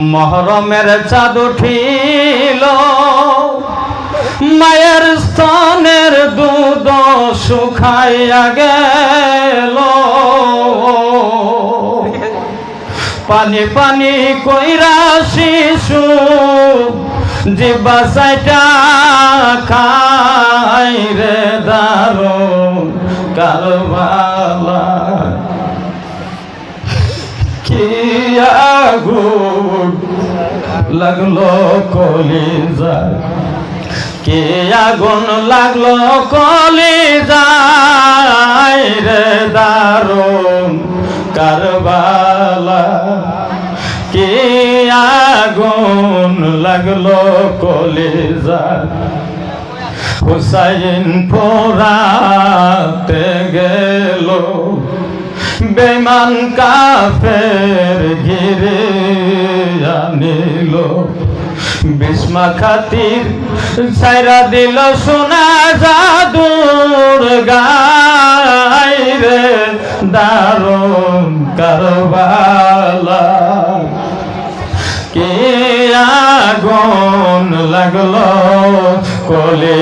মহরমের চাঁদ উঠিল। মায়ের স্তনের দুধ শুকাইয়া গেল। পানি পানি কইরা শিশু জিব্বা সাইটা খাই রে দারুণ কারবালা। কি আগুন লাগল কলিজায়। কে আগুন লাগল কলিজায় রে দারুণ কারবালা। কে আগুন লাগল কলিজায়? হুসাইন পোরাতে বেমান কাফের ঘিরে আনিল। বিস্মা খাতির সাইরা দিল সোনা জাদুর গাই রে দারুণ কারবালা। কে আগুন লাগল কলে